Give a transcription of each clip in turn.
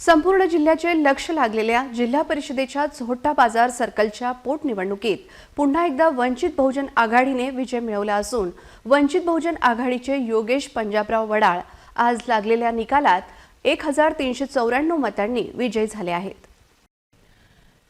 संपूर्ण जिल्ह्याचे लक्ष लागलेल्या जिल्हा परिषदेच्या झोट्टा बाजार सर्कलच्या पोटनिवडणुकीत पुन्हा एकदा वंचित बहुजन आघाडीने विजय मिळवला असून वंचित बहुजन आघाडीचे योगेश पंजाबराव वडाळ आज लागलेल्या निकालात एक हजार तीनशे चौऱ्याण्णव मतांनी विजयी झाले आहेत.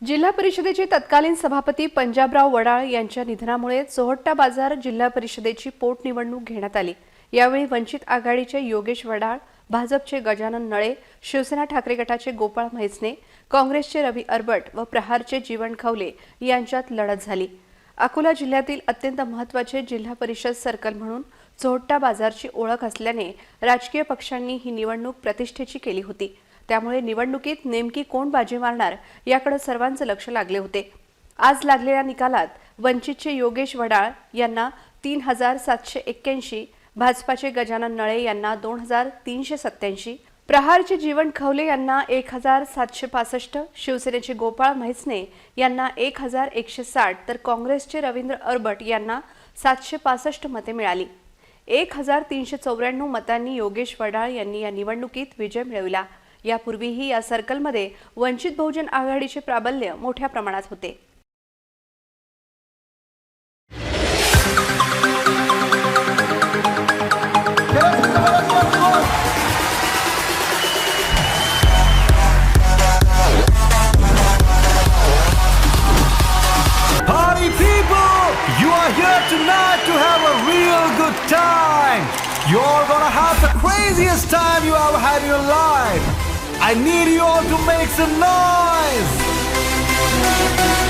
जिल्हा परिषदेचे तत्कालीन सभापती पंजाबराव वडाळ यांच्या निधनामुळे चोहट्टा बाजार जिल्हा परिषदेची पोटनिवडणूक घेण्यात आली. यावेळी वंचित आघाडीचे योगेश वडाळ भाजपचे गजानन नळे शिवसेना ठाकरे गटाचे गोपाळ म्हैसने काँग्रेसचे रवी अरबट व प्रहारचे जीवन खवले यांच्यात लढत झाली. अकोला जिल्ह्यातील अत्यंत महत्त्वाचे जिल्हा परिषद सर्कल म्हणून चोहट्टा बाजारची ओळख असल्याने राजकीय पक्षांनी ही निवडणूक प्रतिष्ठेची केली होती. त्यामुळे निवडणुकीत नेमकी कोण बाजी मारणार याकडे सर्वांचं लक्ष लागले होते. आज लागलेल्या निकालात वंचितचे योगेश वडाळ यांना तीन हजार सातशे एक्क्याऐंशी भाजपाचे गजानन नळे यांना दोन हजार तीनशे सत्याऐंशी प्रहारचे जीवन खवले यांना एक हजार सातशे पासष्ट शिवसेनेचे गोपाळ म्हैसने यांना एक हजार एकशे साठ तर काँग्रेसचे रवींद्र अरबट यांना सातशे पासष्ट मते मिळाली. एक हजार तीनशे चौऱ्याण्णव मतांनी योगेश वडाळ यांनी या निवडणुकीत विजय मिळविला. यापूर्वीही या सर्कलमध्ये वंचित बहुजन आघाडीचे प्राबल्य मोठ्या प्रमाणात होते. Time. You're gonna have the craziest time you ever had in your life. I need you all to make some noise.